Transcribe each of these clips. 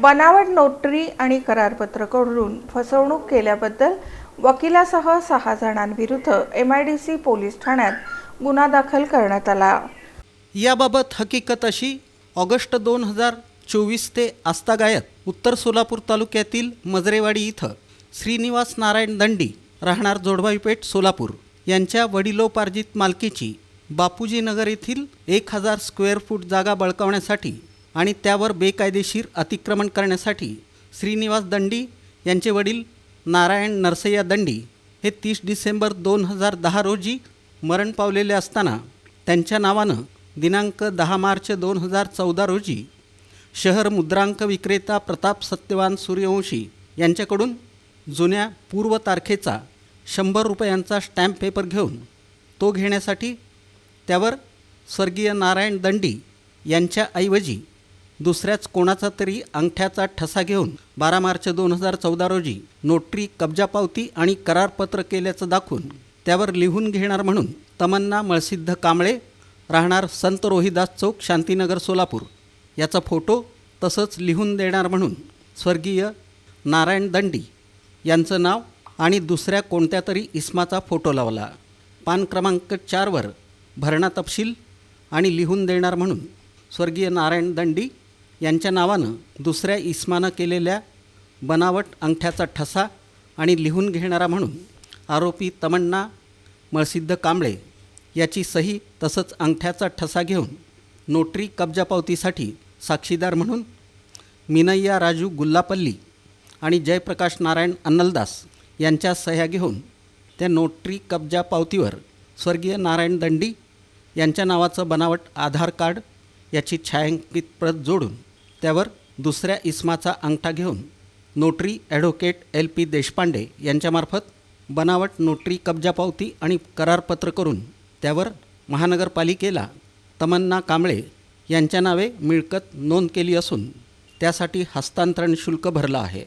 बनावट नोटरी आणि करारपत्र करून फसवणूक केल्याबद्दल वकिलासह सहा जणांविरुद्ध M I D C police ठाण्यात गुन्हा दाखल करण्यात आला. याबाबत हकीकत अशी ऑगस्ट दोन हजार चोवीस ते आस्तागायत उत्तर सोलापूर तालुक्यातील मजरेवाडी इथं श्रीनिवास नारायण दंडी राहणार जोडवाई पेठ सोलापूर यांच्या वडिलोपार्जित मालकीची बापूजीनगर येथील एक हजार स्क्वेअर फूट जागा बळकावण्यासाठी आणि त्यावर बेकायदेशीर अतिक्रमण करण्यासाठी श्रीनिवास दंडी यांचे वडील नारायण नरसय्या दंडी हे तीस डिसेंबर दोन हजार दहा रोजी मरण पावलेले असताना त्यांच्या नावानं दिनांक दहा मार्च दोन हजार चौदा रोजी शहर मुद्रांक विक्रेता प्रताप सत्यवान सूर्यवंशी यांच्याकडून जुन्या पूर्व तारखेचा शंभर रुपयांचा स्टॅम्प पेपर घेऊन तो घेण्यासाठी त्यावर स्वर्गीय नारायण दंडी यांच्या ऐवजी दुसऱ्याच कोणाचा तरी अंगठ्याचा ठसा घेऊन बारा मार्च दोन हजार चौदा रोजी नोटरी कब्जा पावती आणि करारपत्र केल्याचं दाखवून त्यावर लिहून घेणार म्हणून तमन्ना मळसिद्ध कांबळे राहणार संत रोहिदास चौक शांतीनगर सोलापूर. याचा फोटो तसंच लिहून देणार म्हणून स्वर्गीय नारायण दंडी यांचं नाव आणि दुसऱ्या कोणत्या तरी इस्माचा फोटो लावला. पान क्रमांक चारवर भरणा तपशील आणि लिहून देणार म्हणून स्वर्गीय नारायण दंडी यांच्या नावानं दुसऱ्या इस्मानं केलेल्या बनावट अंगठ्याचा ठसा आणि लिहून घेणारा म्हणून आरोपी तमन्ना मळसिद्ध कांबळे याची सही तसंच अंगठ्याचा ठसा घेऊन नोटरी कब्जापावतीसाठी साक्षीदार म्हणून मिनय्या राजू गुल्लापल्ली आणि जयप्रकाश नारायण अन्नलदास यांच्या सह्या घेऊन त्या नोटरी कब्जा पावतीवर स्वर्गीय नारायण दंडी यांच्या नावाचं बनावट आधार कार्ड याची छायांकित प्रत जोडून त्यावर दुसऱ्या इस्माचा अंगठा घेऊन notary advocate L P Deshpande यांच्यामार्फत बनावट नोटरी कब्जापावती आणि करारपत्र करून त्यावर महानगरपालिकेला तमन्ना कांबळे यांच्या नावे मिळकत नोंद केली असून त्यासाठी हस्तांतरण शुल्क भरलं आहे.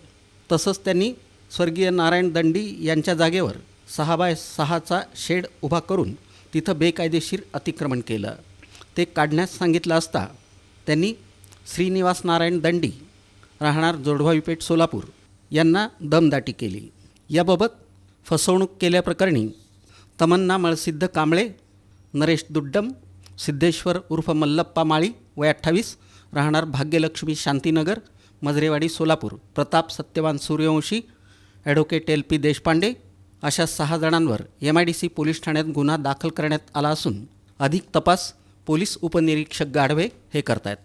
तसंच त्यांनी स्वर्गीय नारायण दंडी यांच्या जागेवर सहा बाय सहाचा शेड उभा करून तिथं बेकायदेशीर अतिक्रमण केलं. ते काढण्यास सांगितलं असता त्यांनी श्रीनिवास नारायण दंडी राहणार जोडवावी पेठ सोलापूर. यांना दमदाटी केली. याबाबत फसवणूक केल्याप्रकरणी तमन्ना मळसिद्ध कांबळे नरेश दुड्डम सिद्धेश्वर उर्फ मल्लप्पा माळी वय अठ्ठावीस राहणार Bhagyalakshmi Shantinagar Majrewadi Solapur. Pratap Satyavan Suryavanshi advocate L P Deshpande अशा सहा जणांवर M I D C police ठाण्यात गुन्हा दाखल करण्यात आला असून अधिक तपास पोलीस उपनिरीक्षक गाढवे हे करतायत.